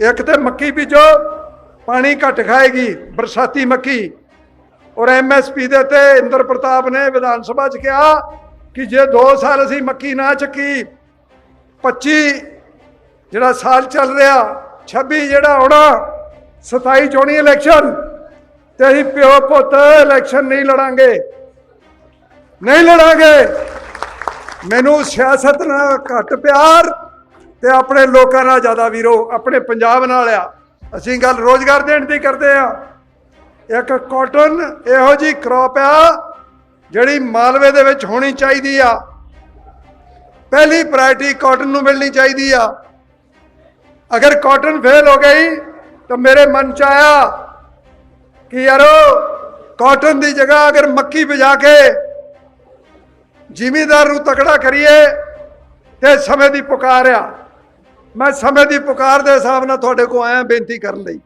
ਇੱਕ ਤੇ ਮੱਕੀ ਬੀਜੋ, ਪਾਣੀ ਘੱਟ ਖਾਏਗੀ, ਬਰਸਾਤੀ ਮੱਕੀ। ਔਰ ਐਮਐਸਪੀ ਦੇ ਤੇ ਇੰਦਰ ਪ੍ਰਤਾਪ ਨੇ ਵਿਧਾਨ ਸਭਾ 'ਚ ਕਿਹਾ ਕਿ ਜੇ 2 ਸਾਲ ਅਸੀਂ ਮੱਕੀ ਨਾ ਚੱਕੀ 25 ਜਿਹੜਾ ਸਾਲ ਚੱਲ ਰਿਹਾ 26 ਜਿਹੜਾ ਆਉਣਾ 27 ਚੋਣੀ ਇਲੈਕਸ਼ਨ ਤੇ ਅਸੀਂ ਪਿਓ ਪੁੱਤ ਇਲੈਕਸ਼ਨ ਨਹੀਂ ਲੜਾਂਗੇ। ਨਹੀਂ ਲੜਾਂਗੇ। ਮੈਨੂੰ ਸਿਆਸਤ ਨਾਲ ਘੱਟ ਪਿਆਰ। ਤੇ ਆਪਣੇ ਲੋਕਾਂ ਨਾਲ ਜ਼ਿਆਦਾ ਵੀਰੋ, ਆਪਣੇ ਪੰਜਾਬ ਨਾਲ ਆ। ਅਸੀਂ ਗੱਲ ਰੋਜ਼ਗਾਰ ਦੇਣ ਦੀ ਕਰਦੇ ਆ। ਇੱਕ ਕਾਟਨ ਇਹੋ ਜੀ ਕ੍ਰੌਪ ਆ, ਜਿਹੜੀ ਮਾਲਵੇ ਦੇ ਵਿੱਚ ਹੋਣੀ ਚਾਹੀਦੀ ਆ। ਪਹਿਲੀ ਪ੍ਰਾਇੋਰਟੀ ਕਾਟਨ ਨੂੰ ਮਿਲਣੀ ਚਾਹੀਦੀ ਆ। ਅਗਰ ਕਾਟਨ ਫੇਲ ਹੋ ਗਈ, ਤਾਂ ਮੇਰੇ ਮਨ ਚ ਆਇਆ ਕਿ ਯਾਰੋ ਕਾਟਨ ਦੀ ਜਗ੍ਹਾ ਅਗਰ ਮੱਕੀ ਬਜਾ ਕੇ ਜ਼ਿਮੀਦਾਰ ਨੂੰ ਤਕੜਾ ਕਰੀਏ, ਤੇ ਸਮੇਂ ਦੀ ਪੁਕਾਰ ਆ। ਮੈਂ ਸਮੇਂ ਦੀ ਪੁਕਾਰ ਦੇ ਹਿਸਾਬ ਨਾਲ ਤੁਹਾਡੇ ਕੋ ਆਇਆ ਬੇਨਤੀ ਕਰਨ ਲਈ।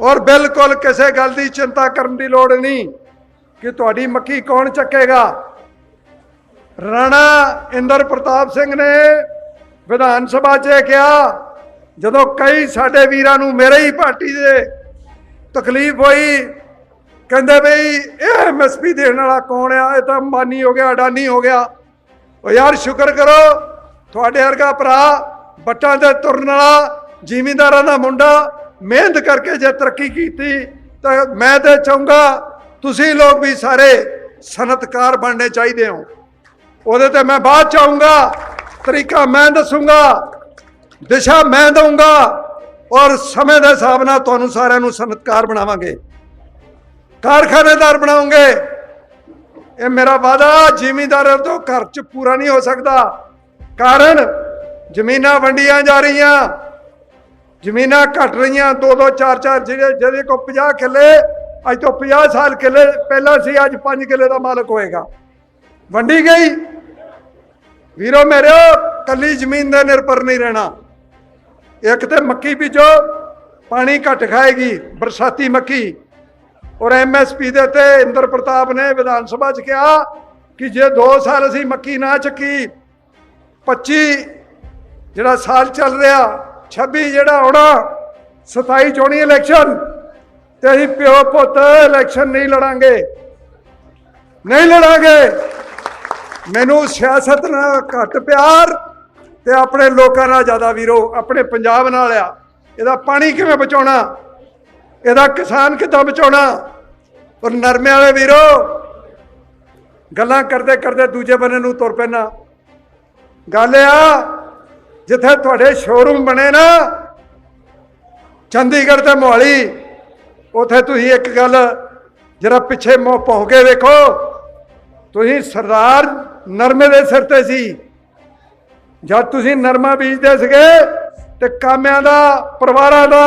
ਔਰ ਬਿਲਕੁਲ ਕਿਸੇ ਗੱਲ ਦੀ ਚਿੰਤਾ ਕਰਨ ਦੀ ਲੋੜ ਨਹੀਂ ਕਿ ਤੁਹਾਡੀ ਮੱਕੀ ਕੌਣ ਚੱਕੇਗਾ। ਰਾਣਾ ਇੰਦਰ ਪ੍ਰਤਾਪ ਸਿੰਘ ਨੇ ਵਿਧਾਨ ਸਭਾ 'ਚ ਇਹ ਕਿਹਾ, ਜਦੋਂ ਕਈ ਸਾਡੇ ਵੀਰਾਂ ਨੂੰ ਮੇਰੇ ਹੀ ਪਾਰਟੀ ਦੇ ਤਕਲੀਫ ਹੋਈ, ਕਹਿੰਦੇ ਬਈ ਇਹ ਐਮਐਸਪੀ ਦੇਣ ਵਾਲਾ ਕੌਣ ਆ? ਇਹ ਤਾਂ ਅੰਬਾਨੀ ਹੋ ਗਿਆ, ਅਡਾਨੀ ਹੋ ਗਿਆ। ਉਹ ਯਾਰ ਸ਼ੁਕਰ ਕਰੋ ਤੁਹਾਡੇ ਵਰਗਾ ਭਰਾ ਬੱਟਾਂ ਤੇ ਤੁਰਨ ਵਾਲਾ, ਜ਼ਿਮੀਂਦਾਰਾਂ ਦਾ ਮੁੰਡਾ ਮਿਹਨਤ ਕਰਕੇ ਜੇ ਤਰੱਕੀ ਕੀਤੀ, ਤਾਂ ਮੈਂ ਤੇ ਚਾਹੂੰਗਾ ਤੁਸੀਂ ਲੋਕ ਵੀ ਸਾਰੇ ਸਨਅਤਕਾਰ ਬਣਨੇ ਚਾਹੀਦੇ ਹੋ। ਉਹਦੇ ਤੇ ਮੈਂ ਬਾਅਦ ਚਾਹੂੰਗਾ ਤਰੀਕਾ ਮੈਂ ਦੱਸੂੰਗਾ, ਦਿਸ਼ਾ ਮੈਂ ਦਊਂਗਾ ਔਰ ਸਮੇਂ ਦੇ ਹਿਸਾਬ ਨਾਲ ਤੁਹਾਨੂੰ ਸਾਰਿਆਂ ਨੂੰ ਸਨਅਤਕਾਰ ਬਣਾਵਾਂਗੇ। ਕਾਰਖਾਨੇਦਾਰ ਬਣਾਉਂਗੇ ਇਹ ਮੇਰਾ ਵਾਦਾ ਜ਼ਿਮੀਂਦਾਰਾਂ ਤੋਂ ਘਰ ਚ ਪੂਰਾ ਨਹੀਂ ਹੋ ਸਕਦਾ। ਕਾਰਨ ਜ਼ਮੀਨਾਂ ਵੰਡੀਆਂ ਜਾ ਰਹੀਆਂ। ਜ਼ਮੀਨਾਂ ਘਟ ਰਹੀਆਂ, ਦੋ ਦੋ, ਚਾਰ ਚਾਰ, ਜਿਹੜੇ ਜਿਹਦੇ ਕੋ 50 ਕਿੱਲੇ, ਅੱਜ ਤੋਂ 50 ਸਾਲ ਕਿੱਲੇ ਪਹਿਲਾਂ ਸੀ, ਅੱਜ 5 ਕਿੱਲੇ ਦਾ ਮਾਲਕ ਹੋਏਗਾ। ਵੰਡੀ ਗਈ। ਵੀਰੋ ਮੇਰੇ, ਕੱਲੀ ਜ਼ਮੀਨ ਦੇ ਨਿਰਭਰ ਨਹੀਂ ਰਹਿਣਾ। ਇੱਕ ਤੇ ਮੱਕੀ ਬੀਜੋ, ਪਾਣੀ ਘੱਟ ਖਾਏਗੀ, ਬਰਸਾਤੀ ਮੱਕੀ। ਔਰ ਐਮਐਸਪੀ ਦੇ ਤੇ ਇੰਦਰ ਪ੍ਰਤਾਪ ਨੇ ਵਿਧਾਨ ਸਭਾ 'ਚ ਕਿਹਾ ਕਿ ਜੇ 2 ਸਾਲ ਅਸੀਂ ਮੱਕੀ ਨਾ ਚੱਕੀ 25 ਜਿਹੜਾ ਸਾਲ ਚੱਲ ਰਿਹਾ 26 ਜਿਹੜਾ ਆਉਣਾ 27 ਚੋਣੀ ਇਲੈਕਸ਼ਨ ਤੇ ਅਸੀਂ ਪਿਓ ਪੁੱਤ ਇਲੈਕਸ਼ਨ ਨਹੀਂ ਲੜਾਂਗੇ। ਨਹੀਂ ਲੜਾਂਗੇ। ਮੈਨੂੰ ਸਿਆਸਤ ਨਾਲ ਘੱਟ ਪਿਆਰ ਤੇ ਆਪਣੇ ਲੋਕਾਂ ਨਾਲ ਜ਼ਿਆਦਾ ਵੀਰੋ, ਆਪਣੇ ਪੰਜਾਬ ਨਾਲ ਆ। ਇਹਦਾ ਪਾਣੀ ਕਿਵੇਂ ਬਚਾਉਣਾ? ਇਹਦਾ ਕਿਸਾਨ ਕਿੱਦਾਂ ਬਚਾਉਣਾ? ਔਰ ਨਰਮੇ ਵਾਲੇ ਵੀਰੋ, ਗੱਲਾਂ ਕਰਦੇ ਕਰਦੇ ਦੂਜੇ ਬੰਨੇ ਨੂੰ ਤੁਰ ਪੈਣਾ ਗੱਲ ਆ, ਜਿੱਥੇ ਤੁਹਾਡੇ ਸ਼ੋਰੂਮ ਬਣੇ ਨਾ, ਚੰਡੀਗੜ੍ਹ ਤੇ ਮੋਹਾਲੀ, ਉਥੇ ਤੁਸੀਂ ਇੱਕ ਗੱਲ ਜਰਾ ਪਿੱਛੇ ਮੋਹ ਭੌਂ ਕੇ ਵੇਖੋ, ਤੁਸੀਂ ਸਰਦਾਰ ਨਰਮੇ ਦੇ ਸਿਰ ਤੇ ਸੀ। ਜਦ ਤੁਸੀਂ ਨਰਮਾ ਬੀਜਦੇ ਸੀਗੇ ਤੇ ਕਾਮਿਆਂ ਦਾ, ਪਰਿਵਾਰਾਂ ਦਾ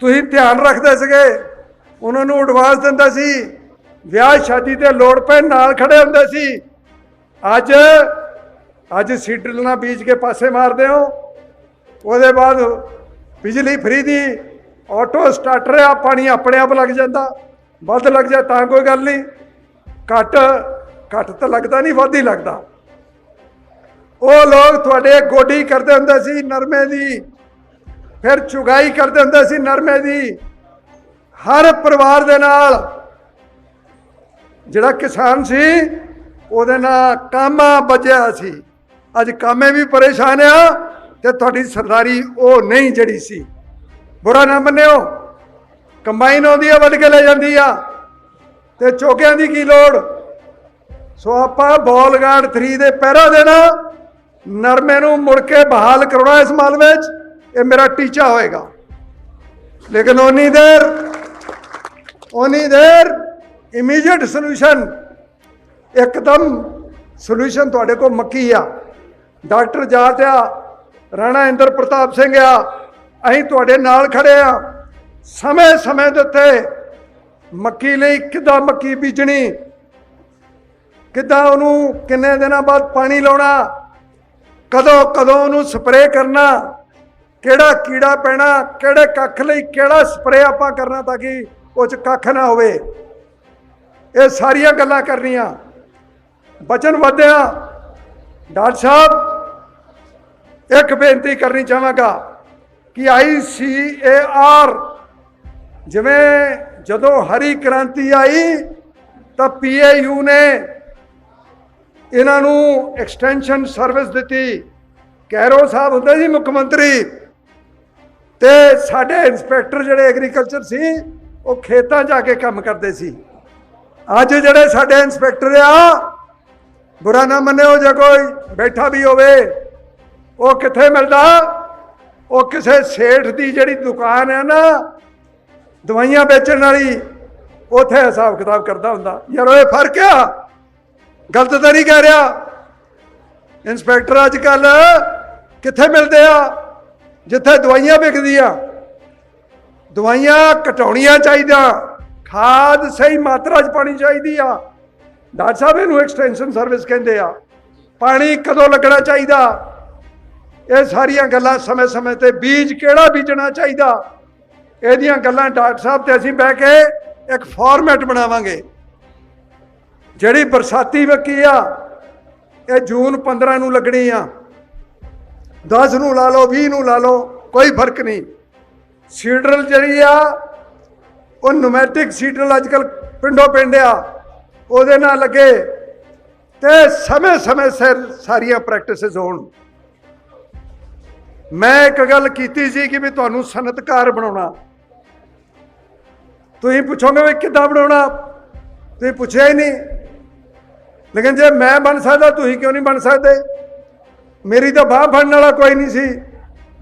ਤੁਸੀਂ ਧਿਆਨ ਰੱਖਦੇ ਸੀਗੇ, ਉਹਨਾਂ ਨੂੰ ਐਡਵਾਂਸ ਦਿੰਦਾ ਸੀ ਵਿਆਹ ਸ਼ਾਦੀ ਤੇ ਲੋੜ ਪੈ ਨਾਲ ਖੜੇ ਹੁੰਦੇ ਸੀ। ਅੱਜ ਅੱਜ ਸੀਡਲ ਨਾਲ ਬੀਜ ਕੇ ਪਾਸੇ ਮਾਰਦੇ ਹੋ। ਉਹਦੇ ਬਾਅਦ ਬਿਜਲੀ ਫਰੀ ਦੀ, ਆਟੋ ਸਟਾਰਟਰ ਆ, ਪਾਣੀ ਆਪਣੇ ਆਪ ਲੱਗ ਜਾਂਦਾ। ਵੱਧ ਲੱਗ ਜਾ ਤਾਂ ਕੋਈ ਗੱਲ ਨਹੀਂ। ਘੱਟ ਘੱਟ ਤਾਂ ਲੱਗਦਾ ਨਹੀਂ, ਵੱਧ ਹੀ ਲੱਗਦਾ। ਉਹ ਲੋਕ ਤੁਹਾਡੇ ਗੋਡੀ ਕਰਦੇ ਹੁੰਦੇ ਸੀ ਨਰਮੇ ਦੀ, ਫਿਰ ਚੁਗਾਈ ਕਰਦੇ ਹੁੰਦੇ ਸੀ ਨਰਮੇ ਦੀ। ਹਰ ਪਰਿਵਾਰ ਦੇ ਨਾਲ ਜਿਹੜਾ ਕਿਸਾਨ ਸੀ, ਉਹਦੇ ਨਾਲ ਕਾਮਾ ਬਚਿਆ ਸੀ। ਅੱਜ ਕਾਮੇ ਵੀ ਪਰੇਸ਼ਾਨ ਆ ਤੇ ਤੁਹਾਡੀ ਸਰਦਾਰੀ ਉਹ ਨਹੀਂ ਜਿਹੜੀ ਸੀ। ਬੁਰਾ ਨਾ ਮੰਨਿਓ। ਕੰਬਾਈਨ ਆਉਂਦੀ ਆ, ਵੱਢ ਕੇ ਲੈ ਜਾਂਦੀ ਆ। ਤੇ ਚੋਕਿਆਂ ਦੀ ਕੀ ਲੋੜ? ਸੋ ਆਪਾਂ ਬੋਲ ਗਾਰਡ 3 ਦੇ ਪਹਿਰਾ ਦੇਣਾ। ਨਰਮੇ ਨੂੰ ਮੁੜ ਕੇ ਬਹਾਲ ਕਰਾਉਣਾ ਇਸ ਮਾਲ ਵਿੱਚ। ਇਹ ਮੇਰਾ ਟੀਚਾ ਹੋਏਗਾ। ਲੇਕਿਨ ਉਨੀ ਦੇਰ ਉਨੀ ਦੇਰ ਇਮੀਡੀਏਟ ਸੋਲੂਸ਼ਨ ਇੱਕਦਮ ਸੋਲੂਸ਼ਨ ਤੁਹਾਡੇ ਕੋਲ ਮੱਕੀ ਆ। ਡਾਕਟਰ ਜਾਟ ਆ, ਰਾਣਾ ਇੰਦਰ ਪ੍ਰਤਾਪ ਸਿੰਘ ਆ, ਅਸੀਂ ਤੁਹਾਡੇ ਨਾਲ ਖੜੇ ਆ। ਸਮੇਂ ਸਮੇਂ ਦੇ ਉੱਤੇ ਮੱਕੀ ਲਈ ਕਿੱਦਾਂ ਮੱਕੀ ਬੀਜਣੀ? ਕਿੱਦਾਂ ਉਹਨੂੰ ਕਿੰਨੇ ਦਿਨਾਂ ਬਾਅਦ ਪਾਣੀ ਲਾਉਣਾ? ਕਦੋਂ ਕਦੋਂ ਉਹਨੂੰ ਸਪਰੇਅ ਕਰਨਾ? ਕਿਹੜਾ ਕੀੜਾ ਪੈਣਾ? ਕਿਹੜੇ ਕੱਖ ਲਈ ਕਿਹੜਾ ਸਪਰੇਅ ਆਪਾਂ ਕਰਨਾ ਤਾਂ ਕਿ ਉਹ ਚ ਕੱਖ ਨਾ ਹੋਵੇ? ਇਹ ਸਾਰੀਆਂ ਗੱਲਾਂ ਕਰਨੀਆਂ। ਬਚਨ ਵਧਿਆ। ਡਾਕਟਰ ਸਾਹਿਬ, ਇੱਕ ਬੇਨਤੀ ਕਰਨੀ ਚਾਹਾਂਗਾ ਕਿ ਆਈਸੀਏਆਰ ਜਿਵੇਂ ਜਦੋਂ ਹਰੀ ਕ੍ਰਾਂਤੀ ਆਈ, ਤਾਂ ਪੀਏਯੂ ਨੇ ਇਹਨਾਂ ਨੂੰ ਐਕਸਟੈਂਸ਼ਨ ਸਰਵਿਸ ਦਿੱਤੀ। ਕੈਰੋ ਸਾਹਿਬ ਹੁੰਦੇ ਸੀ ਮੁੱਖ ਮੰਤਰੀ ਤੇ ਸਾਡੇ ਇੰਸਪੈਕਟਰ ਜਿਹੜੇ ਐਗਰੀਕਲਚਰ ਸੀ, ਉਹ ਖੇਤਾਂ ਜਾ ਕੇ ਕੰਮ ਕਰਦੇ ਸੀ। ਅੱਜ ਜਿਹੜੇ ਸਾਡੇ ਇੰਸਪੈਕਟਰ ਆ ਬੁਰਾ ਨਾ ਮੰਨਿਓ ਜੇ ਕੋਈ ਬੈਠਾ ਵੀ ਹੋਵੇ। ਉਹ ਕਿੱਥੇ ਮਿਲਦਾ? ਉਹ ਕਿਸੇ ਸੇਠ ਦੀ ਜਿਹੜੀ ਦੁਕਾਨ ਹੈ ਨਾ, ਦਵਾਈਆਂ ਵੇਚਣ ਵਾਲੀ, ਉਥੇ ਹਿਸਾਬ ਕਿਤਾਬ ਕਰਦਾ ਹੁੰਦਾ। ਯਾਰ ਇਹ ਫ਼ਰਕ ਆ। ਗਲਤ ਤਾਂ ਨਹੀਂ ਕਹਿ ਰਿਹਾ। ਇੰਸਪੈਕਟਰ ਅੱਜ ਕੱਲ ਕਿੱਥੇ ਮਿਲਦੇ ਆ? ਜਿੱਥੇ ਦਵਾਈਆਂ ਵਿਕਦੀਆਂ ਦਵਾਈਆਂ ਘਟਾਉਣੀਆਂ ਚਾਹੀਦੀਆਂ। ਖਾਦ ਸਹੀ ਮਾਤਰਾ 'ਚ ਪਾਣੀ ਚਾਹੀਦੀ ਆ। ਡਾਕਟਰ ਸਾਹਿਬ, ਇਹਨੂੰ ਐਕਸਟੈਂਸ਼ਨ ਸਰਵਿਸ ਕਹਿੰਦੇ ਆ। ਪਾਣੀ ਕਦੋਂ ਲੱਗਣਾ ਚਾਹੀਦਾ? ਇਹ ਸਾਰੀਆਂ ਗੱਲਾਂ ਸਮੇਂ-ਸਮੇਂ ਤੇ ਬੀਜ ਕਿਹੜਾ ਬੀਜਣਾ ਚਾਹੀਦਾ? ਇਹਦੀਆਂ ਗੱਲਾਂ ਡਾਕਟਰ ਸਾਹਿਬ ਤੇ ਅਸੀਂ ਬਹਿ ਕੇ ਇੱਕ ਫਾਰਮੈਟ ਬਣਾਵਾਂਗੇ। ਜਿਹੜੀ ਬਰਸਾਤੀ ਵਕੀ ਆ, ਇਹ ਜੂਨ 15 ਨੂੰ ਲੱਗਣੀ ਆ। 10 ਨੂੰ ਲਾ ਲਓ 20 ਨੂੰ ਲਾ ਲਓ, ਕੋਈ ਫ਼ਰਕ ਨਹੀਂ। ਸੀਡਰਲ ਜਿਹੜੀ ਆ, ਉਹ ਨੋਮੈਟਿਕ ਸੀਡਰਲ ਅੱਜਕੱਲ ਪਿੰਡੋਂ ਪਿੰਡ ਆ। ਉਹਦੇ ਨਾਲ ਲੱਗੇ ਤੇ ਸਮੇਂ ਸਮੇਂ ਸਿਰ ਸਾਰੀਆਂ ਪ੍ਰੈਕਟਿਸਿਸ ਹੋਣ। ਮੈਂ ਇੱਕ ਗੱਲ ਕੀਤੀ ਸੀ ਕਿ ਵੀ ਤੁਹਾਨੂੰ ਸਨਅਤਕਾਰ ਬਣਾਉਣਾ। ਤੁਸੀਂ ਪੁੱਛੋਗੇ ਵੀ ਕਿੱਦਾਂ ਬਣਾਉਣਾ? ਤੁਸੀਂ ਪੁੱਛਿਆ ਹੀ ਨਹੀਂ। ਲੇਕਿਨ ਜੇ ਮੈਂ ਬਣ ਸਕਦਾ, ਤੁਸੀਂ ਕਿਉਂ ਨਹੀਂ ਬਣ ਸਕਦੇ? ਮੇਰੀ ਤਾਂ ਬਾਹ ਫੜਨ ਵਾਲਾ ਕੋਈ ਨਹੀਂ ਸੀ।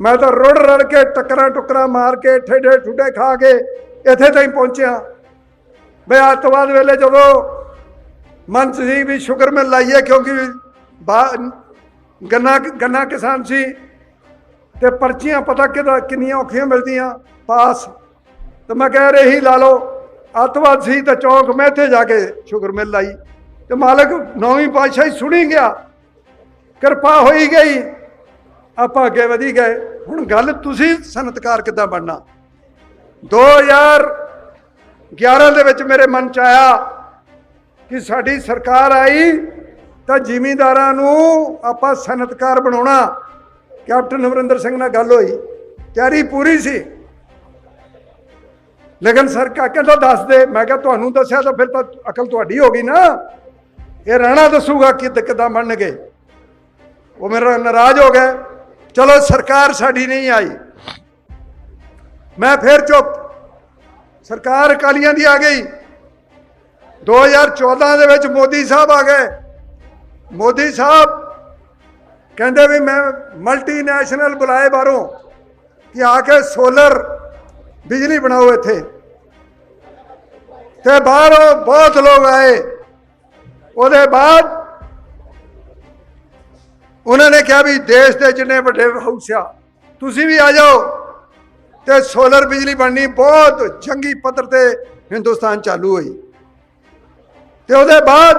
ਮੈਂ ਤਾਂ ਰੁੜ ਰੜ ਕੇ ਟੱਕਰਾਂ ਟੁਕਰਾਂ ਮਾਰ ਕੇ, ਠੇਡੇ ਠੁੱਡੇ ਖਾ ਕੇ ਇੱਥੇ ਤਾਈਂ ਪਹੁੰਚਿਆ। ਬਈ ਅੱਤਵਾਦ ਵੇਲੇ ਜਦੋਂ ਮਨ 'ਚ ਸੀ ਵੀ ਸ਼ੁਕਰ ਮਿਲ ਲਾਈਏ ਕਿਉਂਕਿ ਬਾ- ਗੰਨਾ ਗੰਨਾ ਕਿਸਾਨ ਸੀ ਤੇ ਪਰਚੀਆਂ ਪਤਾ ਕਿਦਾ ਕਿੰਨੀਆਂ ਔਖੀਆਂ ਮਿਲਦੀਆਂ, ਪਾਸ। ਤੇ ਮੈਂ ਕਹਿ ਰਹੀ ਲਾ ਲਓ, ਅੱਤਵਾਦ ਸੀ ਤਾਂ ਚੌਂਕ ਮੈਂ ਇੱਥੇ ਜਾ ਕੇ ਸ਼ੁਕਰ ਮਿਲ ਲਾਈ। ਤੇ ਮਾਲਕ ਨੌਵੀਂ ਪਾਤਸ਼ਾਹੀ ਸੁਣੀ ਗਿਆ, ਕਿਰਪਾ ਹੋਈ ਗਈ, ਆਪਾਂ ਅੱਗੇ ਵਧੀ ਗਏ। ਹੁਣ ਗੱਲ ਤੁਸੀਂ ਸਨਤਕਾਰ ਕਿੱਦਾਂ ਬਣਨਾ? 2011 ਦੇ ਵਿੱਚ ਮੇਰੇ ਮਨ ਚ ਆਇਆ ਕਿ ਸਾਡੀ ਸਰਕਾਰ ਆਈ ਤਾਂ ਜ਼ਿਮੀਂਦਾਰਾਂ ਨੂੰ ਆਪਾਂ ਸਨਤਕਾਰ ਬਣਾਉਣਾ। ਕੈਪਟਨ ਅਮਰਿੰਦਰ ਸਿੰਘ ਨਾਲ ਗੱਲ ਹੋਈ, ਤਿਆਰੀ ਪੂਰੀ ਸੀ। ਲੇਕਿਨ ਸਰ ਕਹਿੰਦਾ ਤੋਂ ਦੱਸ ਦੇ। ਮੈਂ ਕਿਹਾ, ਤੁਹਾਨੂੰ ਦੱਸਿਆ ਤਾਂ ਫਿਰ ਤਾਂ ਅਕਲ ਤੁਹਾਡੀ ਹੋ ਗਈ ਨਾ। ਇਹ ਰਾਣਾ ਦੱਸੂਗਾ ਕਿ ਕਿੱਦਾਂ ਬਣਨਗੇ। ਉਹ ਮੇਰਾ ਨਾਰਾਜ਼ ਹੋ ਗਏ। ਚਲੋ, ਸਰਕਾਰ ਸਾਡੀ ਨਹੀਂ ਆਈ। ਮੈਂ ਫਿਰ ਚੁੱਪ। ਸਰਕਾਰ ਅਕਾਲੀਆਂ ਦੀ ਆ ਗਈ। 2014 ਦੇ ਵਿੱਚ ਮੋਦੀ ਸਾਹਿਬ ਆ ਗਏ। ਮੋਦੀ ਸਾਹਿਬ ਕਹਿੰਦੇ ਵੀ ਮੈਂ ਮਲਟੀਨੈਸ਼ਨਲ ਬੁਲਾਏ ਬਾਹਰੋਂ ਕਿ ਆ ਕੇ ਸੋਲਰ ਬਿਜਲੀ ਬਣਾਓ ਇੱਥੇ। ਤੇ ਬਾਹਰੋਂ ਬਹੁਤ ਲੋਕ ਆਏ। ਉਹਦੇ ਬਾਅਦ ਉਹਨਾਂ ਨੇ ਕਿਹਾ ਵੀ ਦੇਸ਼ ਦੇ ਜਿੰਨੇ ਵੱਡੇ ਹਾਊਸ ਆ, ਤੁਸੀਂ ਵੀ ਆ ਜਾਓ ਤੇ ਸੋਲਰ ਬਿਜਲੀ ਬਣਨੀ ਬਹੁਤ ਚੰਗੀ ਪੱਧਰ ਤੇ ਹਿੰਦੁਸਤਾਨ ਚਾਲੂ ਹੋਈ। ਤੇ ਉਹਦੇ ਬਾਅਦ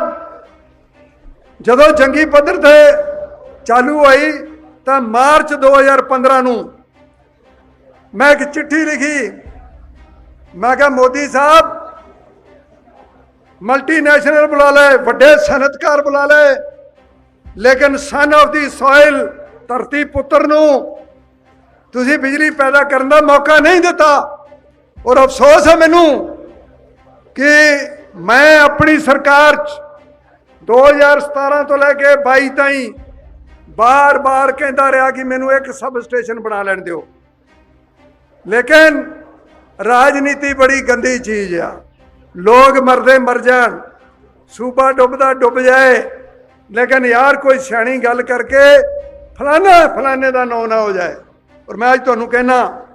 ਜਦੋਂ ਜੰਗੀ ਪੱਧਰ ਤੇ ਚਾਲੂ ਹੋਈ ਤਾਂ ਮਾਰਚ 2015 ਨੂੰ ਮੈਂ ਇੱਕ ਚਿੱਠੀ ਲਿਖੀ। ਮੈਂ ਕਿਹਾ, ਮੋਦੀ ਸਾਹਿਬ ਮਲਟੀਨੈਸ਼ਨਲ ਬੁਲਾ ਲੈ, ਵੱਡੇ ਸਨਅਤਕਾਰ ਬੁਲਾ ਲੈ, ਲੇਕਿਨ ਸਨ ਆਫ ਦੀ ਸੋਇਲ ਧਰਤੀ ਪੁੱਤਰ ਨੂੰ ਤੁਸੀਂ ਬਿਜਲੀ ਪੈਦਾ ਕਰਨ ਦਾ ਮੌਕਾ ਨਹੀਂ ਦਿੱਤਾ। ਔਰ ਅਫਸੋਸ ਹੈ ਮੈਨੂੰ ਕਿ ਮੈਂ ਆਪਣੀ ਸਰਕਾਰ ਚ 2017 ਤੋਂ ਲੈ ਕੇ 22 ਤਾਈਂ ਬਾਰ-ਬਾਰ ਕਹਿੰਦਾ ਰਿਹਾ ਕਿ ਮੈਨੂੰ ਇੱਕ ਸਬ ਸਟੇਸ਼ਨ ਬਣਾ ਲੈਣ ਦਿਓ। ਲੇਕਿਨ ਰਾਜਨੀਤੀ ਬੜੀ ਗੰਦੀ ਚੀਜ਼ ਆ। ਲੋਕ ਮਰਦੇ ਮਰ ਜਾਣ, ਸੂਬਾ ਡੁੱਬਦਾ ਡੁੱਬ ਜਾਏ। ਲੇਕਿਨ ਯਾਰ ਕੋਈ ਸਿਆਣੀ ਗੱਲ ਕਰਕੇ ਫਲਾਣਾ ਫਲਾਣੇ ਦਾ ਨਾਂ ਨਾ ਹੋ ਜਾਏ। ਔਰ ਮੈਂ ਅੱਜ ਤੁਹਾਨੂੰ ਕਹਿਣਾ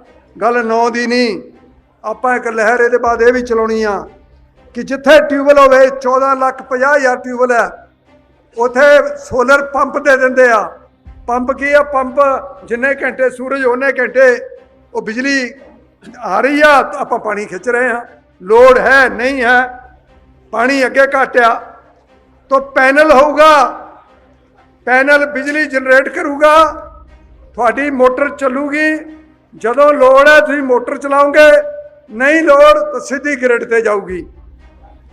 ਗੱਲ ਨਾਂ ਦੀ ਨਹੀਂ। ਆਪਾਂ ਇੱਕ ਲਹਿਰ ਇਹਦੇ ਬਾਅਦ ਇਹ ਵੀ ਚਲਾਉਣੀ ਆ ਕਿ ਜਿੱਥੇ ਟਿਊਬਲ ਹੋਵੇ 14 ਲੱਖ 50 ਹਜ਼ਾਰ ਟਿਊਬਲ ਹੈ। ਉਥੇ ਸੋਲਰ ਪੰਪ ਦੇ ਦਿੰਦੇ ਆ। ਪੰਪ ਕੀ ਆ? ਪੰਪ ਜਿੰਨੇ ਘੰਟੇ ਸੂਰਜ, ਉਹਨੇ ਘੰਟੇ ਉਹ ਬਿਜਲੀ ਆ ਰਹੀ ਆ, ਤਾਂ ਆਪਾਂ ਪਾਣੀ ਖਿੱਚ ਰਹੇ ਹਾਂ। ਲੋਡ ਹੈ, ਨਹੀਂ ਹੈ, ਪਾਣੀ ਅੱਗੇ ਘਟਿਆ। ਤਾਂ ਪੈਨਲ ਹੋਊਗਾ, ਪੈਨਲ ਬਿਜਲੀ ਜਨਰੇਟ ਕਰੂਗਾ, ਤੁਹਾਡੀ ਮੋਟਰ ਚੱਲੂਗੀ। ਜਦੋਂ ਲੋੜ ਹੈ, ਤੁਸੀਂ ਮੋਟਰ ਚਲਾਓਗੇ, ਨਹੀਂ ਲੋੜ ਤਾਂ ਸਿੱਧੀ ਗ੍ਰਿਡ ਤੇ ਜਾਊਗੀ।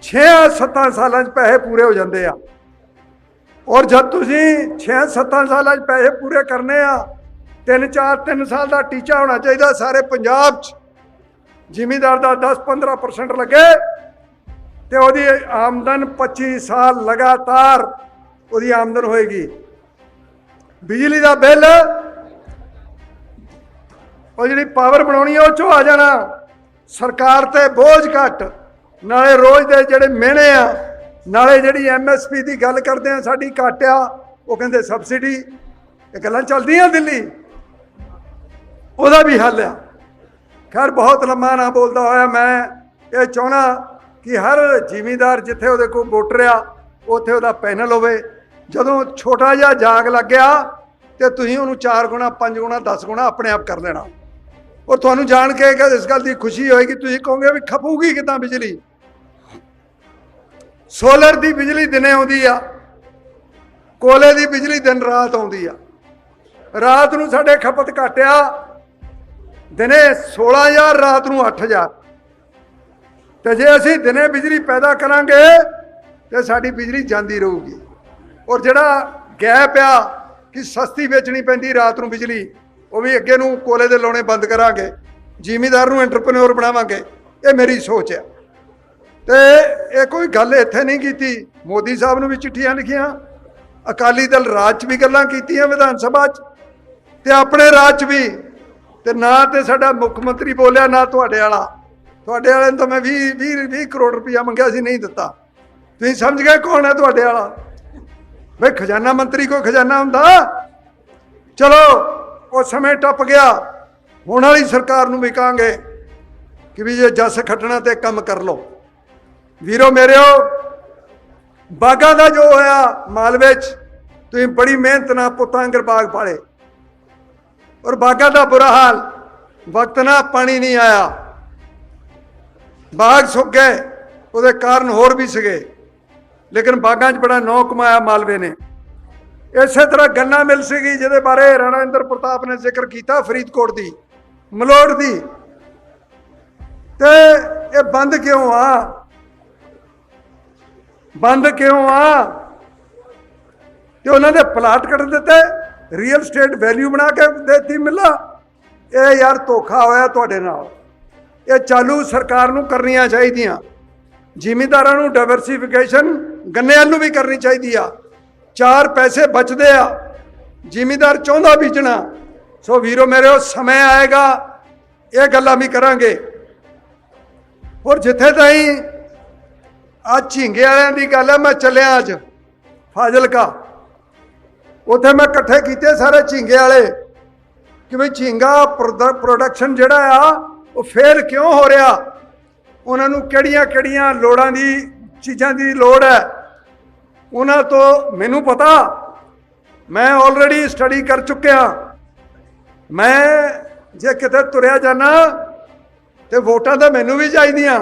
6-7 ਸਾਲਾਂ 'ਚ ਪੈਸੇ ਪੂਰੇ ਹੋ ਜਾਂਦੇ ਆ। ਔਰ ਜਦ ਤੁਸੀਂ 6-7 ਸਾਲਾਂ 'ਚ ਪੈਸੇ ਪੂਰੇ ਕਰਨੇ ਆ ਤਿੰਨ ਚਾਰ ਤਿੰਨ ਸਾਲ ਦਾ ਟੀਚਾ ਹੋਣਾ ਚਾਹੀਦਾ ਸਾਰੇ ਪੰਜਾਬ 'ਚ। ਜ਼ਿਮੀਦਾਰ ਦਾ 10-15% ਲੱਗੇ ਤੇ ਉਹਦੀ ਆਮਦਨ 25 ਸਾਲ ਲਗਾਤਾਰ ਉਹਦੀ ਆਮਦਨ ਹੋਏਗੀ। ਬਿਜਲੀ ਦਾ ਬਿੱਲ, ਉਹ ਜਿਹੜੀ ਪਾਵਰ ਬਣਾਉਣੀ ਆ, ਉਹ ਚੋਂ ਆ ਜਾਣਾ। ਸਰਕਾਰ ਤੇ ਬੋਝ ਘੱਟ। ਨਾਲੇ ਰੋਜ਼ ਦੇ ਜਿਹੜੇ ਮਿਹਣੇ ਆ, ਨਾਲੇ ਜਿਹੜੀ ਐਮਐਸਪੀ ਦੀ ਗੱਲ ਕਰਦੇ ਆ, ਸਾਡੀ ਘੱਟ ਆ ਉਹ ਕਹਿੰਦੇ ਸਬਸਿਡੀ ਇਹ ਗੱਲਾਂ ਚੱਲਦੀਆਂ ਦਿੱਲੀ। ਉਹਦਾ ਵੀ ਹੱਲ ਆ। ਖੈਰ, ਬਹੁਤ ਲੰਮਾ ਨਾ ਬੋਲਦਾ ਹੋਇਆ ਮੈਂ ਇਹ ਚਾਹਣਾ ਕਿ ਹਰ ਜ਼ਿਮੀਂਦਾਰ ਜਿੱਥੇ ਉਹਦੇ ਕੋਲ ਵੋਟਰ ਆ, ਉੱਥੇ ਉਹਦਾ ਪੈਨਲ ਹੋਵੇ। ਜਦੋਂ ਛੋਟਾ ਜਿਹਾ ਜਾਗ ਲੱਗਿਆ ਤੇ ਤੁਸੀਂ ਉਹਨੂੰ 4 ਗੁਣਾ 5 ਗੁਣਾ 10 ਗੁਣਾ ਆਪਣੇ ਆਪ ਕਰ ਲੈਣਾ। ਔਰ ਤੁਹਾਨੂੰ ਜਾਣ ਕੇ ਇਸ ਗੱਲ ਦੀ ਖੁਸ਼ੀ ਹੋਏਗੀ, ਤੁਸੀਂ ਕਹੋਗੇ ਵੀ ਖਪੂਗੀ ਕਿਦਾਂ ਬਿਜਲੀ? ਸੋਲਰ ਦੀ ਬਿਜਲੀ ਦਿਨੇ ਆਉਂਦੀ ਆ, ਕੋਲੇ ਦੀ ਬਿਜਲੀ ਦਿਨ ਰਾਤ ਆਉਂਦੀ ਆ। ਰਾਤ ਨੂੰ ਸਾਡੇ ਖਪਤ ਘਟਿਆ, ਦਿਨੇ 16000 ਰਾਤ ਨੂੰ 8000 ਤੇ ਜੇ ਅਸੀਂ ਦਿਨੇ ਬਿਜਲੀ ਪੈਦਾ ਕਰਾਂਗੇ, ਤੇ ਸਾਡੀ ਬਿਜਲੀ ਜਾਂਦੀ ਰਹੂਗੀ। ਔਰ ਜਿਹੜਾ ਗੈਪ ਆ ਕਿ ਸਸਤੀ ਵੇਚਣੀ ਪੈਂਦੀ ਰਾਤ ਨੂੰ ਬਿਜਲੀ ਉਹ ਵੀ ਅੱਗੇ ਨੂੰ ਕੋਲੇ ਦੇ ਲਾਉਣੇ ਬੰਦ ਕਰਾਂਗੇ, ਜ਼ਿਮੀਦਾਰ ਨੂੰ ਐਂਟਰਪ੍ਰੈਨਿਓਰ ਬਣਾਵਾਂਗੇ, ਇਹ ਮੇਰੀ ਸੋਚ ਹੈ। ਤੇ ਇਹ ਕੋਈ ਗੱਲ ਇੱਥੇ ਨਹੀਂ ਕੀਤੀ, ਮੋਦੀ ਸਾਹਿਬ ਨੂੰ ਵੀ ਚਿੱਠੀਆਂ ਲਿਖੀਆਂ, ਅਕਾਲੀ ਦਲ ਰਾਜ 'ਚ ਵੀ ਗੱਲਾਂ ਕੀਤੀਆਂ ਵਿਧਾਨ ਸਭਾ 'ਚ, ਤੇ ਆਪਣੇ ਰਾਜ 'ਚ ਵੀ, ਤੇ ਨਾ ਤੇ ਸਾਡਾ ਮੁੱਖ ਮੰਤਰੀ ਬੋਲਿਆ, ਨਾ ਤੁਹਾਡੇ ਵਾਲਾ। ਤੁਹਾਡੇ ਵਾਲੇ ਨੂੰ ਤਾਂ ਮੈਂ 20 20 20 ਕਰੋੜ ਰੁਪਇਆ ਮੰਗਿਆ ਸੀ, ਨਹੀਂ ਦਿੱਤਾ। ਤੁਸੀਂ ਸਮਝ ਗਏ ਕੌਣ ਹੈ ਤੁਹਾਡੇ ਵਾਲਾ? ਬਈ ਖਜ਼ਾਨਾ ਮੰਤਰੀ ਕੋਈ ਖਜ਼ਾਨਾ ਹੁੰਦਾ? ਚਲੋ ਉਹ ਸਮੇਂ ਟੱਪ ਗਿਆ। ਹੁਣ ਵਾਲੀ ਸਰਕਾਰ ਨੂੰ ਵੀ ਕਹਾਂਗੇ ਕਿ ਵੀ ਜੇ ਜੱਸ ਖੱਟਣਾ ਤੇ ਕੰਮ ਕਰ ਲਓ। ਵੀਰੋ ਮੇਰਿਓ, ਬਾਗਾਂ ਦਾ ਜੋ ਹੋਇਆ ਮਾਲਵੇ ਚ ਤੁਸੀਂ ਬੜੀ ਮਿਹਨਤ ਨਾਲ ਪੁੱਤਾਂ ਅੰਗਰ ਬਾਗ ਪਾਲੇ। ਔਰ ਬਾਗਾਂ ਦਾ ਬੁਰਾ ਹਾਲ, ਵਕਤ ਨਾਲ ਪਾਣੀ ਨਹੀਂ ਆਇਆ। ਬਾਗ ਸੁੱਕ ਗਏ, ਉਹਦੇ ਕਾਰਨ ਹੋਰ ਵੀ ਸੀਗੇ। ਲੇਕਿਨ ਬਾਗਾਂ 'ਚ ਬੜਾ ਨੌ ਕਮਾਇਆ ਮਾਲਵੇ ਨੇ। ਇਸੇ ਤਰ੍ਹਾਂ ਗੰਨਾ ਮਿਲ ਸੀਗੀ, ਜਿਹਦੇ ਬਾਰੇ ਰਾਣਾ ਇੰਦਰ ਪ੍ਰਤਾਪ ਨੇ ਜ਼ਿਕਰ ਕੀਤਾ, ਫਰੀਦਕੋਟ ਦੀ ਮਲੋੜ ਦੀ। ਤੇ ਇਹ ਬੰਦ ਕਿਉਂ ਆ? ਬੰਦ ਕਿਉਂ ਆ? ਤੇ ਉਹਨਾਂ ਦੇ ਪਲਾਟ ਕੱਢ ਦਿੱਤੇ ਰੀਅਲ ਸਟੇਟ ਵੈਲਿਊ ਬਣਾ ਕੇ ਦੇਤੀ ਮਿਲਾ। ਇਹ ਯਾਰ ਧੋਖਾ ਹੋਇਆ ਤੁਹਾਡੇ ਨਾਲ। ਇਹ ਚਾਲੂ ਸਰਕਾਰ ਨੂੰ ਕਰਨੀਆਂ ਚਾਹੀਦੀਆਂ। ਜ਼ਿਮੀਂਦਾਰਾਂ ਨੂੰ ਡਾਇਵਰਸੀਫਿਕੇਸ਼ਨ ਗੰਨੇ ਨੂੰ ਵੀ ਕਰਨੀ ਚਾਹੀਦੀ ਆ। ਚਾਰ ਪੈਸੇ ਬਚਦੇ ਆ, ਜ਼ਿਮੀਦਾਰ ਚਾਹੁੰਦਾ ਬੀਜਣਾ। ਸੋ ਵੀਰੋ, ਮੇਰੇ ਉਹ ਸਮੇਂ ਆਏਗਾ, ਇਹ ਗੱਲਾਂ ਵੀ ਕਰਾਂਗੇ। ਔਰ ਜਿੱਥੇ ਤਾਈਂ ਆ ਝਿੰਗੇ ਵਾਲਿਆਂ ਦੀ ਗੱਲ ਹੈ ਮੈਂ ਚੱਲਿਆ ਅੱਜ ਫਾਜ਼ਿਲਕਾ। ਉੱਥੇ ਮੈਂ ਇਕੱਠੇ ਕੀਤੇ ਸਾਰੇ ਝਿੰਗੇ ਵਾਲੇ ਕਿ ਵੀ ਝਿੰਗਾ ਪ੍ਰੋਡਕਸ਼ਨ ਜਿਹੜਾ ਆ, ਉਹ ਫੇਲ ਕਿਉਂ ਹੋ ਰਿਹਾ? ਉਹਨਾਂ ਨੂੰ ਕਿਹੜੀਆਂ ਕਿਹੜੀਆਂ ਲੋੜਾਂ ਦੀ, ਚੀਜ਼ਾਂ ਦੀ ਲੋੜ ਹੈ? ਉਹਨਾਂ ਤੋਂ ਮੈਨੂੰ ਪਤਾ, ਮੈਂ ਆਲਰੇਡੀ ਸਟੱਡੀ ਕਰ ਚੁੱਕਿਆ। ਮੈਂ ਜੇ ਕਿਤੇ ਤੁਰਿਆ ਜਾਣਾ ਤੇ ਵੋਟਾਂ ਤਾਂ ਮੈਨੂੰ ਵੀ ਚਾਹੀਦੀਆਂ,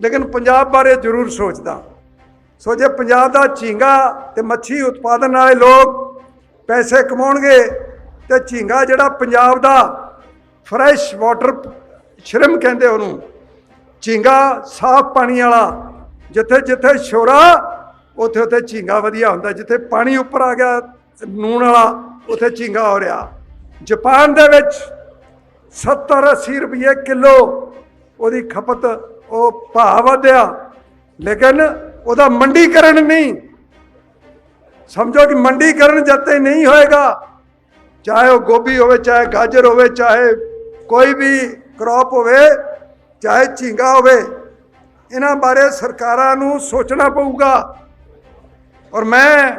ਲੇਕਿਨ ਪੰਜਾਬ ਬਾਰੇ ਜ਼ਰੂਰ ਸੋਚਦਾ। ਸੋ ਜੇ ਪੰਜਾਬ ਦਾ ਝੀਂਗਾ ਤੇ ਮੱਛੀ ਉਤਪਾਦਨ ਵਾਲੇ ਲੋਕ ਪੈਸੇ ਕਮਾਉਣਗੇ, ਤੇ ਝੀਂਗਾ ਜਿਹੜਾ ਪੰਜਾਬ ਦਾ ਫਰੈਸ਼ ਵਾਟਰ ਸ਼ਰਮ ਕਹਿੰਦੇ ਉਹਨੂੰ, ਝੀਂਗਾ ਸਾਫ਼ ਪਾਣੀ ਵਾਲਾ ਜਿੱਥੇ ਜਿੱਥੇ ਸ਼ੋਰਾ ਉੱਥੇ ਉੱਥੇ ਝੀਂਗਾ ਵਧੀਆ ਹੁੰਦਾ, ਜਿੱਥੇ ਪਾਣੀ ਉੱਪਰ ਆ ਗਿਆ, ਨੂਣ ਵਾਲਾ, ਉੱਥੇ ਝੀਂਗਾ ਹੋ ਰਿਹਾ। ਜਾਪਾਨ ਦੇ ਵਿੱਚ 70 80 ਰੁਪਏ ਕਿਲੋ ਉਹਦੀ ਖਪਤ, ਉਹ ਭਾਅ ਵਧਿਆ, ਲੇਕਿਨ ਉਹਦਾ ਮੰਡੀਕਰਨ ਨਹੀਂ। ਸਮਝੋ ਕਿ ਮੰਡੀਕਰਨ ਜਦ ਤੱਕ ਨਹੀਂ ਹੋਏਗਾ, ਚਾਹੇ ਉਹ ਗੋਭੀ ਹੋਵੇ, ਚਾਹੇ ਗਾਜਰ ਹੋਵੇ, ਚਾਹੇ ਕੋਈ ਵੀ ਕ੍ਰੌਪ ਹੋਵੇ, ਚਾਹੇ ਝੀਂਗਾ ਹੋਵੇ, ਇਹਨਾਂ ਬਾਰੇ ਸਰਕਾਰਾਂ ਨੂੰ ਸੋਚਣਾ ਪਊਗਾ। ਔਰ ਮੈਂ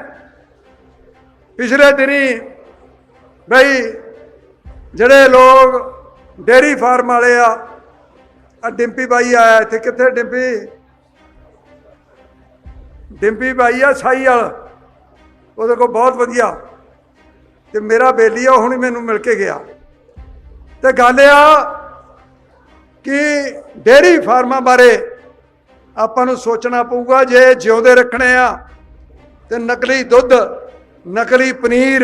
ਪਿਛਲੇ ਦਿਨੀ ਬਈ ਜਿਹੜੇ ਲੋਕ ਡੇਰੀ ਫਾਰਮ ਵਾਲੇ ਆ ਆ ਡਿੰਪੀ ਬਾਈ ਆਇਆ ਇੱਥੇ, ਕਿੱਥੇ ਡਿੰਪੀ? ਡਿੰਪੀ ਬਾਈ ਆ ਸਾਈ ਵਾਲਾ ਉਹਦੇ ਕੋਲ ਬਹੁਤ ਵਧੀਆ। ਤੇ ਮੇਰਾ ਬੇਲੀ ਆ ਹੁਣ ਮੈਨੂੰ ਮਿਲ ਕੇ ਗਿਆ। ਤੇ ਗੱਲ ਆ ਕਿ ਡੇਰੀ ਫਾਰਮਾਂ ਬਾਰੇ ਆਪਾਂ ਨੂੰ ਸੋਚਣਾ ਪਊਗਾ, ਜੇ ਜਿਉਂਦੇ ਰੱਖਣੇ ਆ ਤੇ ਨਕਲੀ ਦੁੱਧ, ਨਕਲੀ ਪਨੀਰ,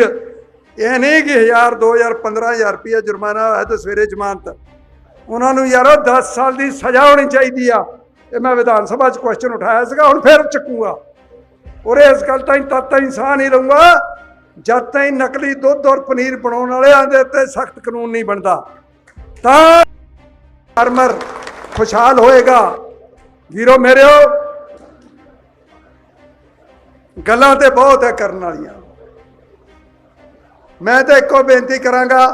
ਇਹ ਨਹੀਂ ਕਿ 1000 2000 15000 ਰੁਪਏ ਜੁਰਮਾਨਾ ਹੈ ਤੇ ਸਵੇਰੇ ਜ਼ਮਾਨਤ। ਉਹਨਾਂ ਨੂੰ ਯਾਰੋ 10 ਸਾਲ ਦੀ ਸਜ਼ਾ ਹੋਣੀ ਚਾਹੀਦੀ ਆ। ਇਹ ਮੈਂ ਵਿਧਾਨ ਸਭਾ 'ਚ ਕੁਐਸਚਨ ਉਠਾਇਆ ਸੀਗਾ, ਹੁਣ ਫੇਰ ਚੱਕੂਗਾ। ਔਰ ਇਸ ਗੱਲ ਤਾਂ ਤਦ ਤਾਂ ਇਨਸਾਨ ਹੀ ਰਹੂੰਗਾ ਜਦ ਤਾਈਂ ਨਕਲੀ ਦੁੱਧ ਔਰ ਪਨੀਰ ਬਣਾਉਣ ਵਾਲਿਆਂ ਦੇ ਉੱਤੇ ਸਖਤ ਕਾਨੂੰਨ ਨਹੀਂ ਬਣਦਾ। ਤਾਂ ਫਾਰਮਰ ਖੁਸ਼ਹਾਲ ਹੋਏਗਾ। ਵੀਰੋ ਮੇਰਿਓ ਗੱਲਾਂ ਤੇ ਬਹੁਤ ਹੈ ਕਰਨ ਵਾਲੀਆਂ। ਮੈਂ ਤਾਂ ਇੱਕੋ ਬੇਨਤੀ ਕਰਾਂਗਾ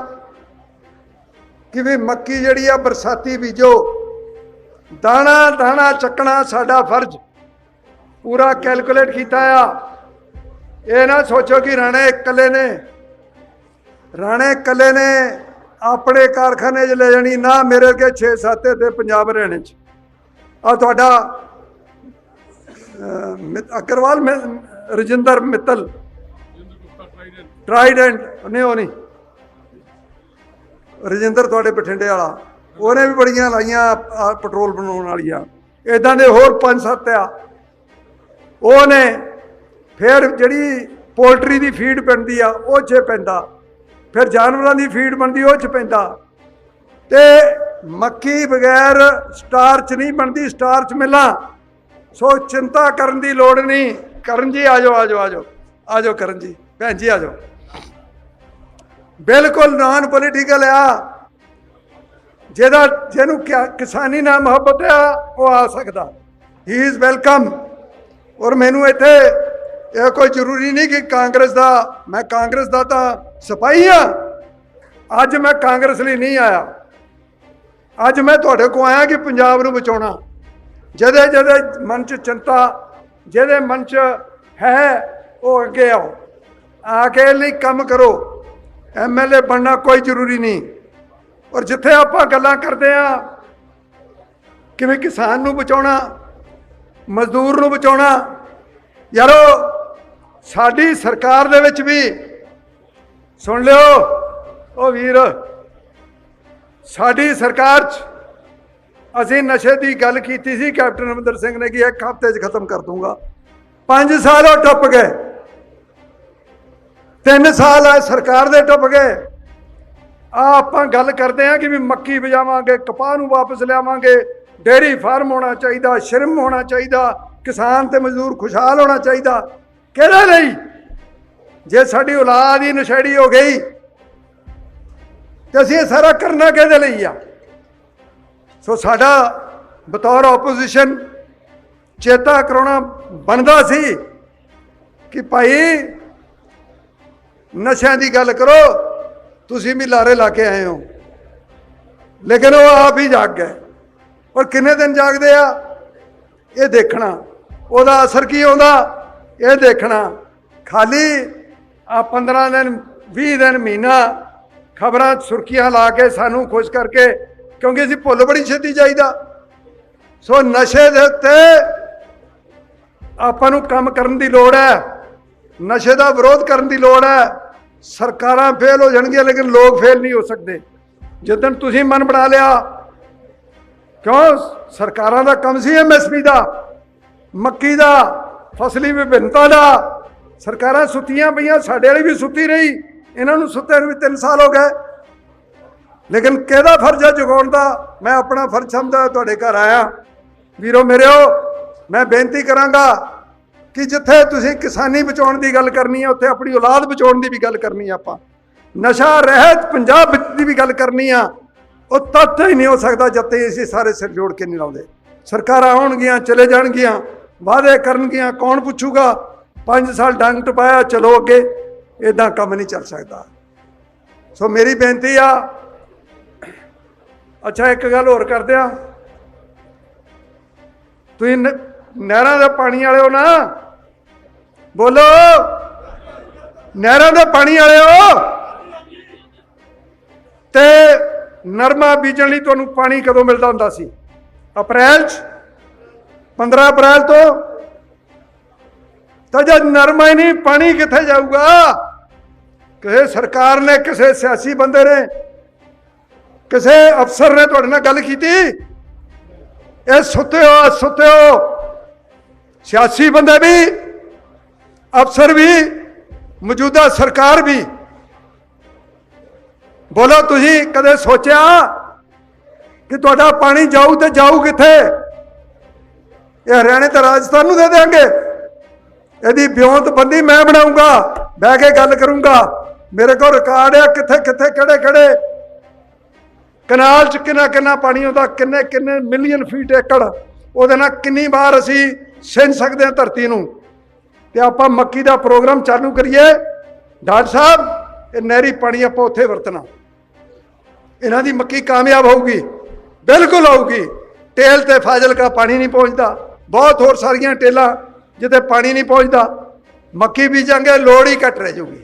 ਕਿ ਵੀ ਮੱਕੀ ਜਿਹੜੀ ਆ, ਬਰਸਾਤੀ ਬੀਜੋ। ਦਾਣਾ ਦਾਣਾ ਚੱਕਣਾ ਸਾਡਾ ਫਰਜ਼। ਪੂਰਾ ਕੈਲਕੂਲੇਟ ਕੀਤਾ ਆ। ਇਹ ਨਾ ਸੋਚੋ ਕਿ ਰਾਣੇ ਇਕੱਲੇ ਨੇ। ਰਾਣੇ ਇਕੱਲੇ ਨੇ ਆਪਣੇ ਕਾਰਖਾਨੇ 'ਚ ਲੈ ਜਾਣੀ, ਨਾ ਮੇਰੇ ਕੇ 6-7 ਤੇ ਪੰਜਾਬ ਹਰਿਆਣੇ 'ਚ। ਆ ਤੁਹਾਡਾ ਅਗਰਵਾਲ ਮਿ- ਰਜਿੰਦਰ ਮਿੱਤਲ। ਟਰਾਈਡੈਂਟ ਨਹੀਂ ਉਹ ਨਹੀਂ। ਰਜਿੰਦਰ ਤੁਹਾਡੇ ਬਠਿੰਡੇ ਵਾਲਾ। ਉਹਨੇ ਵੀ ਬੜੀਆਂ ਲਾਈਆਂ ਪੈਟਰੋਲ ਬਣਾਉਣ ਵਾਲੀਆਂ। ਇਦਾਂ ਦੇ ਹੋਰ ਪੰਜ ਸੱਤ ਆ। ਉਹਨੇ ਫਿਰ ਜਿਹੜੀ ਪੋਲਟਰੀ ਦੀ ਫੀਡ ਪੈਂਦੀ ਆ, ਉਹ 'ਚ ਪੈਂਦਾ। ਫਿਰ ਜਾਨਵਰਾਂ ਦੀ ਫੀਡ ਬਣਦੀ, ਉਹ 'ਚ ਪੈਂਦਾ। ਤੇ ਮੱਕੀ ਬਗੈਰ ਸਟਾਰਚ ਨਹੀਂ ਬਣਦੀ, ਸਟਾਰਚ ਮਿਲਾਂ। ਸੋ ਚਿੰਤਾ ਕਰਨ ਦੀ ਲੋੜ ਨਹੀਂ। ਕਰਨ ਜੀ ਆਜੋ ਆਜੋ ਆਜੋ। ਆਜੋ ਕਰਨ ਜੀ ਭੈਣ ਜੀ ਆਜੋ। ਬਿਲਕੁਲ ਨਾਨ ਪੋਲੀਟੀਕਲ ਆ। ਜਿਹਦਾ ਜਿਹਨੂੰ ਕਿਆ- ਕਿਸਾਨੀ ਨਾਲ ਮੁਹੱਬਤ ਆ, ਉਹ ਆ ਸਕਦਾ। ਹੀ ਇਜ਼ ਵੈਲਕਮ ਔਰ ਮੈਨੂੰ ਇੱਥੇ ਇਹ ਕੋਈ ਜ਼ਰੂਰੀ ਨਹੀਂ ਕਿ ਕਾਂਗਰਸ ਦਾ ਮੈਂ ਕਾਂਗਰਸ ਦਾ ਤਾਂ ਸਿਪਾਹੀ ਆ। ਅੱਜ ਮੈਂ ਕਾਂਗਰਸ ਲਈ ਨਹੀਂ ਆਇਆ। ਅੱਜ ਮੈਂ ਤੁਹਾਡੇ ਕੋ ਆਇਆ ਕਿ ਪੰਜਾਬ ਨੂੰ ਬਚਾਉਣਾ। ਜਿਹਦੇ ਜਿਹਦੇ ਮਨ 'ਚ ਚਿੰਤਾ, ਜਿਹਦੇ ਮਨ 'ਚ ਹੈ, ਉਹ ਅੱਗੇ ਆਓ। ਆ ਕੇ ਲਈ ਕੰਮ ਕਰੋ। ਐਮਐਲਏ ਬਣਨਾ ਕੋਈ ਜ਼ਰੂਰੀ ਨਹੀਂ। ਔਰ ਜਿੱਥੇ ਆਪਾਂ ਗੱਲਾਂ ਕਰਦੇ ਆ, ਕਿਵੇਂ ਕਿਸਾਨ ਨੂੰ ਬਚਾਉਣਾ, ਮਜ਼ਦੂਰ ਨੂੰ ਬਚਾਉਣਾ, ਯਾਰੋ, ਸਾਡੀ ਸਰਕਾਰ ਦੇ ਵਿੱਚ ਵੀ, ਸੁਣ ਲਿਓ, ਉਹ ਵੀਰ, ਸਾਡੀ ਸਰਕਾਰ 'ਚ ਅਸੀਂ ਨਸ਼ੇ ਦੀ ਗੱਲ ਕੀਤੀ ਸੀ, ਕੈਪਟਨ ਅਮਰਿੰਦਰ ਸਿੰਘ ਨੇ ਕਿ ਇੱਕ ਹਫ਼ਤੇ 'ਚ ਖਤਮ ਕਰ ਦੂੰਗਾ 5 ਸਾਲ ਉਹ ਟੱਪ ਗਏ। 3 ਸਾਲ ਆ ਸਰਕਾਰ ਦੇ ਟੱਪ ਗਏ। ਆ ਆਪਾਂ ਗੱਲ ਕਰਦੇ ਆ ਕਿ ਵੀ ਮੱਕੀ ਵਜਾਵਾਂਗੇ, ਕਪਾਹ ਨੂੰ ਵਾਪਸ ਲਿਆਵਾਂਗੇ। ਡੇਰੀ ਫਾਰਮ ਹੋਣਾ ਚਾਹੀਦਾ, ਸ਼ਰਮ ਹੋਣਾ ਚਾਹੀਦਾ, ਕਿਸਾਨ ਤੇ ਮਜ਼ਦੂਰ ਖੁਸ਼ਹਾਲ ਹੋਣਾ ਚਾਹੀਦਾ। ਕਿਹਦੇ ਲਈ? ਜੇ ਸਾਡੀ ਔਲਾਦ ਹੀ ਨਸ਼ੇੜੀ ਹੋ ਗਈ, ਤੇ ਅਸੀਂ ਇਹ ਸਾਰਾ ਕਰਨਾ ਕਿਹਦੇ ਲਈ ਆ? ਸੋ ਸਾਡਾ ਬਤੌਰ ਆਪੋਜੀਸ਼ਨ ਚੇਤਾ ਕਰਾਉਣਾ ਬਣਦਾ ਸੀ ਕਿ ਭਾਈ ਨਸ਼ਿਆਂ ਦੀ ਗੱਲ ਕਰੋ, ਤੁਸੀਂ ਵੀ ਲਾਰੇ ਲਾ ਕੇ ਆਏ ਹੋ। ਲੇਕਿਨ ਉਹ ਆਪ ਹੀ ਜਾਗ ਗਏ। ਔਰ ਕਿੰਨੇ ਦਿਨ ਜਾਗਦੇ ਆ? ਇਹ ਦੇਖਣਾ। ਉਹਦਾ ਅਸਰ ਕੀ ਆਉਂਦਾ? ਇਹ ਦੇਖਣਾ। ਖਾਲੀ ਆ 15 ਦਿਨ 20 ਦਿਨ ਮਹੀਨਾ ਖਬਰਾਂ ਸੁਰਖੀਆਂ ਲਾ ਕੇ ਸਾਨੂੰ ਖੁਸ਼ ਕਰਕੇ ਕਿਉਂਕਿ ਅਸੀਂ ਭੁੱਲ ਬੜੀ ਛੇਤੀ ਜਾਈਦਾ। ਸੋ ਨਸ਼ੇ ਦੇ ਉੱਤੇ ਆਪਾਂ ਨੂੰ ਕੰਮ ਕਰਨ ਦੀ ਲੋੜ ਹੈ। ਨਸ਼ੇ ਦਾ ਵਿਰੋਧ ਕਰਨ ਦੀ ਲੋੜ ਹੈ। ਸਰਕਾਰਾਂ ਫੇਲ ਹੋ ਜਾਣਗੀਆਂ, ਲੇਕਿਨ ਲੋਕ ਫੇਲ ਨਹੀਂ ਹੋ ਸਕਦੇ। ਜਦੋਂ ਤੁਸੀਂ ਮਨ ਬਣਾ ਲਿਆ, ਕਿਉਂ? ਸਰਕਾਰਾਂ ਦਾ ਕੰਮ ਸੀ ਐਮਐਸਪੀ ਦਾ, ਮੱਕੀ ਦਾ, ਫਸਲੀ ਵਿਭਿੰਨਤਾ ਦਾ। ਸਰਕਾਰਾਂ ਸੁੱਤੀਆਂ ਪਈਆਂ, ਸਾਡੇ ਵਾਲੀ ਵੀ ਸੁੱਤੀ ਰਹੀ। ਇਹਨਾਂ ਨੂੰ ਸੁੱਤੇ ਨੂੰ ਵੀ 3 ਸਾਲ ਹੋ ਗਏ। ਲੇਕਿਨ ਕਿਹਦਾ ਫਰਜ਼ ਹੈ ਜਗਾਉਣ ਦਾ? ਮੈਂ ਆਪਣਾ ਫਰਜ਼ ਸਮਝਦਾ ਤੁਹਾਡੇ ਘਰ ਆਇਆ। ਵੀਰੋ ਮੇਰਿਓ, ਮੈਂ ਬੇਨਤੀ ਕਰਾਂਗਾ ਕਿ ਜਿੱਥੇ ਤੁਸੀਂ ਕਿਸਾਨੀ ਬਚਾਉਣ ਦੀ ਗੱਲ ਕਰਨੀ ਹੈ, ਉੱਥੇ ਆਪਣੀ ਔਲਾਦ ਬਚਾਉਣ ਦੀ ਵੀ ਗੱਲ ਕਰਨੀ ਹੈ ਆਪਾਂ। ਨਸ਼ਾ, ਰਹਿਤ, ਪੰਜਾਬ ਵਿੱਚ ਦੀ ਵੀ ਗੱਲ ਕਰਨੀ ਆ। ਉਹ ਤੱਥ ਹੀ ਨਹੀਂ ਹੋ ਸਕਦਾ ਜਦ ਤੱਕ ਅਸੀਂ ਸਾਰੇ ਸਿਰ ਜੋੜ ਕੇ ਨਹੀਂ ਲਾਉਂਦੇ। ਸਰਕਾਰਾਂ ਆਉਣਗੀਆਂ, ਚਲੇ ਜਾਣਗੀਆਂ, ਵਾਅਦੇ ਕਰਨਗੀਆਂ, ਕੌਣ ਪੁੱਛੂਗਾ? 5 ਸਾਲ ਡੰਗ ਟਪਾਇਆ, ਚਲੋ ਅੱਗੇ। ਇਦਾਂ ਕੰਮ ਨਹੀਂ ਚੱਲ ਸਕਦਾ। ਸੋ ਮੇਰੀ ਬੇਨਤੀ ਆ ਅੱਛਾ, ਇੱਕ ਗੱਲ ਹੋਰ ਕਰਦੇ ਆ ਤੁਸੀਂ ਨ- ਨਹਿਰਾਂ ਦੇ ਪਾਣੀ ਵਾਲਿਓ ਨਾ। ਬੋਲੋ। ਨਹਿਰਾਂ ਦੇ ਪਾਣੀ ਵਾਲਿਓ। ਤੇ ਨਰਮਾ ਬੀਜਣ ਲਈ ਤੁਹਾਨੂੰ ਪਾਣੀ ਕਦੋਂ ਮਿਲਦਾ ਹੁੰਦਾ ਸੀ? ਅਪ੍ਰੈਲ ਚ? 15 ਅਪ੍ਰੈਲ ਤੋਂ? ਤਾਂ ਜਦ ਨਰਮਾ ਹੀ ਨਹੀਂ, ਪਾਣੀ ਕਿੱਥੇ ਜਾਊਗਾ? ਕਿਸੇ ਸਰਕਾਰ ਨੇ, ਕਿਸੇ ਸਿਆਸੀ ਬੰਦੇ ਨੇ ਕਿਸੇ ਅਫਸਰ ਨੇ ਤੁਹਾਡੇ ਨਾਲ ਗੱਲ ਕੀਤੀ? ਇਹ ਸੁੱਤੇ ਹੋ ਸੁੱਤੇ ਹੋ। ਸਿਆਸੀ ਬੰਦੇ ਵੀ, ਅਫਸਰ ਵੀ, ਮੌਜੂਦਾ ਸਰਕਾਰ ਵੀ। ਬੋਲੋ, ਤੁਸੀਂ ਕਦੇ ਸੋਚਿਆ ਕਿ ਤੁਹਾਡਾ ਪਾਣੀ ਜਾਊ ਤੇ ਜਾਊ ਕਿੱਥੇ? ਇਹ ਹਰਿਆਣੇ ਤੇ ਰਾਜਸਥਾਨ ਨੂੰ ਦੇ ਦੇਾਂਗੇ ਇਹਦੀ ਬਿਉਂਤ ਬੰਦੀ ਮੈਂ ਬਣਾਉਂਗਾ ਬਹਿ ਕੇ ਗੱਲ ਕਰੂੰਗਾ। ਮੇਰੇ ਕੋਲ ਰਿਕਾਰਡ ਆ, ਕਿੱਥੇ ਕਿੱਥੇ, ਕਿਹੜੇ ਕਿਹੜੇ ਕਨਾਲ ਚ ਕਿੰਨਾ ਕਿੰਨਾ ਪਾਣੀ ਆਉਂਦਾ, ਕਿੰਨੇ ਕਿੰਨੇ ਮਿਲੀਅਨ ਫੀਟ ਏਕੜ। ਉਹਦੇ ਨਾਲ ਕਿੰਨੀ ਵਾਰ ਅਸੀਂ ਸਿੰਜ ਸਕਦੇ ਹਾਂ ਧਰਤੀ ਨੂੰ। ਤੇ ਆਪਾਂ ਮੱਕੀ ਦਾ ਪ੍ਰੋਗਰਾਮ ਚਾਲੂ ਕਰੀਏ। ਡਾਕਟਰ ਸਾਹਿਬ, ਇਹ ਨਹਿਰੀ ਪਾਣੀ ਆਪਾਂ ਉੱਥੇ ਵਰਤਣਾ। ਇਹਨਾਂ ਦੀ ਮੱਕੀ ਕਾਮਯਾਬ ਹੋਊਗੀ, ਬਿਲਕੁਲ ਹੋਊਗੀ। ਟੇਲ ਤੇ ਫਾਜ਼ਿਲਕਾ ਪਾਣੀ ਨਹੀਂ ਪਹੁੰਚਦਾ। ਬਹੁਤ ਹੋਰ ਸਾਰੀਆਂ ਟੇਲਾਂ ਜਿੱਥੇ ਪਾਣੀ ਨਹੀਂ ਪਹੁੰਚਦਾ। ਮੱਕੀ ਬੀਜਾਂਗੇ, ਲੋੜ ਹੀ ਘਟ ਰਹਿ ਜਾਊਗੀ।